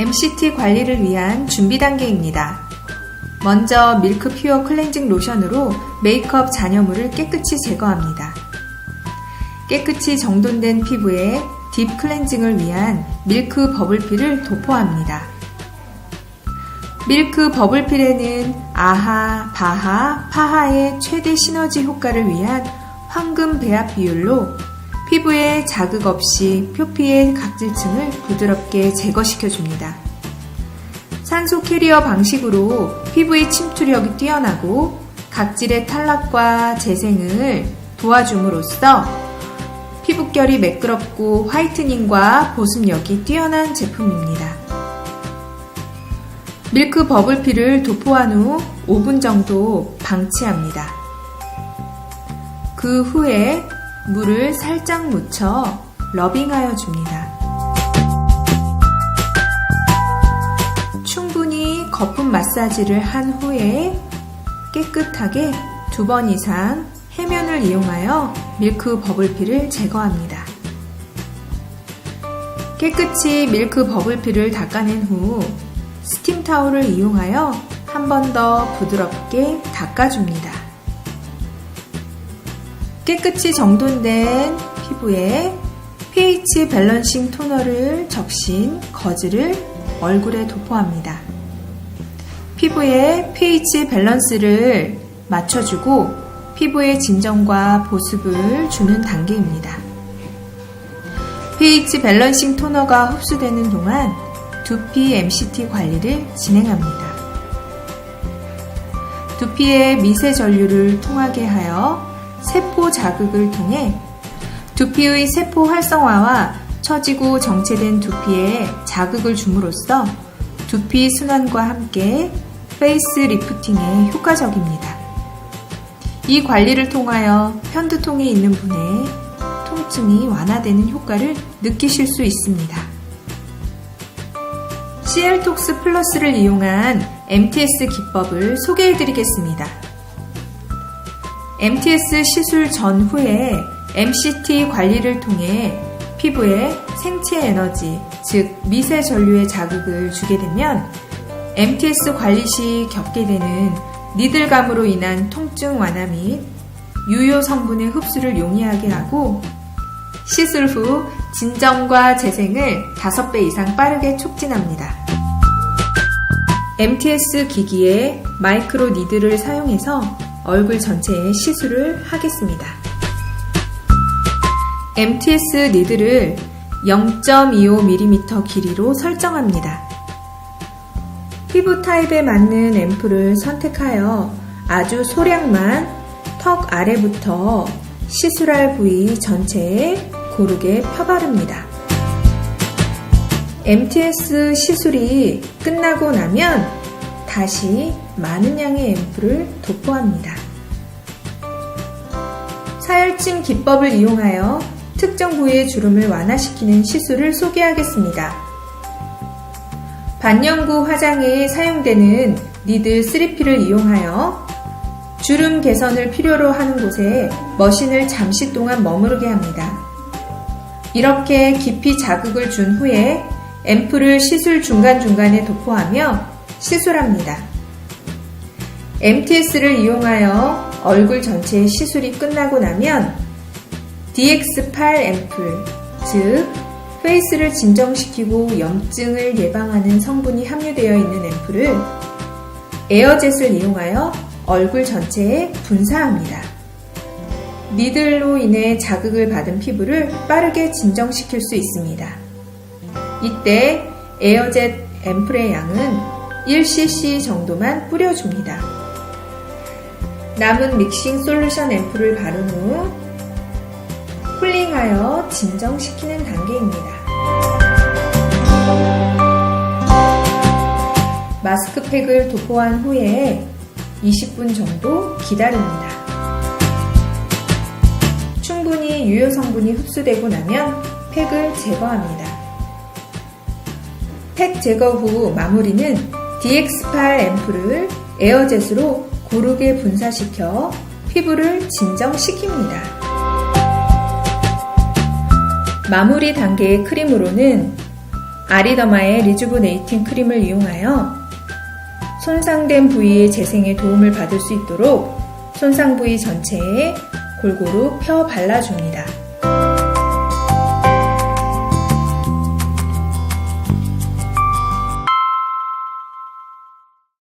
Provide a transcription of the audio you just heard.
MCT 관리를 위한 준비 단계입니다. 먼저 밀크 퓨어 클렌징 로션으로 메이크업 잔여물을 깨끗이 제거합니다. 깨끗이 정돈된 피부에 딥 클렌징을 위한 밀크 버블필을 도포합니다. 밀크 버블필에는 아하, 바하, 파하의 최대 시너지 효과를 위한 황금 배합 비율로 피부에 자극 없이 표피의 각질층을 부드럽게 제거시켜 줍니다. 산소 캐리어 방식으로 피부의 침투력이 뛰어나고 각질의 탈락과 재생을 도와줌으로써 피부결이 매끄럽고 화이트닝과 보습력이 뛰어난 제품입니다. 밀크 버블피를 도포한 후 5분 정도 방치합니다. 그 후에 물을 살짝 묻혀 러빙하여 줍니다. 충분히 거품 마사지를 한 후에 깨끗하게 두 번 이상 해면을 이용하여 밀크 버블피를 제거합니다. 깨끗이 밀크 버블피를 닦아낸 후 스팀 타올을 이용하여 한 번 더 부드럽게 닦아줍니다. 깨끗이 정돈된 피부에 pH 밸런싱 토너를 적신 거즈를 얼굴에 도포합니다. 피부에 pH 밸런스를 맞춰주고 피부의 진정과 보습을 주는 단계입니다. pH 밸런싱 토너가 흡수되는 동안 두피 MCT 관리를 진행합니다. 두피에 미세 전류를 통하게 하여 세포 자극을 통해 두피의 세포 활성화와 처지고 정체된 두피에 자극을 줌으로써 두피 순환과 함께 페이스 리프팅에 효과적입니다. 이 관리를 통하여 편두통이 있는 분의 통증이 완화되는 효과를 느끼실 수 있습니다. CL톡스 플러스를 이용한 MTS 기법을 소개해 드리겠습니다. MTS 시술 전후에 MCT 관리를 통해 피부에 생체 에너지, 즉 미세 전류의 자극을 주게 되면 MTS 관리 시 겪게 되는 니들감으로 인한 통증 완화 및 유효 성분의 흡수를 용이하게 하고 시술 후 진정과 재생을 5배 이상 빠르게 촉진합니다. MTS 기기에 마이크로 니들을 사용해서 얼굴 전체에 시술을 하겠습니다. MTS 니들을 0.25mm 길이로 설정합니다. 피부 타입에 맞는 앰플을 선택하여 아주 소량만 턱 아래부터 시술할 부위 전체에 고르게 펴바릅니다. MTS 시술이 끝나고 나면 다시 많은 양의 앰플을 도포합니다. 사열침 기법을 이용하여 특정 부위의 주름을 완화시키는 시술을 소개하겠습니다. 반영구 화장에 사용되는 니들 3P를 이용하여 주름 개선을 필요로 하는 곳에 머신을 잠시 동안 머무르게 합니다. 이렇게 깊이 자극을 준 후에 앰플을 시술 중간중간에 도포하며 시술합니다. MTS를 이용하여 얼굴 전체의 시술이 끝나고 나면 DX8 앰플, 즉 페이스를 진정시키고 염증을 예방하는 성분이 함유되어 있는 앰플을 에어젯을 이용하여 얼굴 전체에 분사합니다. 니들로 인해 자극을 받은 피부를 빠르게 진정시킬 수 있습니다. 이때 에어젯 앰플의 양은 1cc 정도만 뿌려줍니다. 남은 믹싱 솔루션 앰플을 바른 후 쿨링하여 진정시키는 단계입니다. 마스크팩을 도포한 후에 20분 정도 기다립니다. 유효 성분이 흡수되고 나면 팩을 제거합니다. 팩 제거 후 마무리는 DX8 앰플을 에어젯으로 고르게 분사시켜 피부를 진정시킵니다. 마무리 단계의 크림으로는 아리더마의 리주브네이팅 크림을 이용하여 손상된 부위의 재생에 도움을 받을 수 있도록 손상 부위 전체에 골고루 펴 발라줍니다.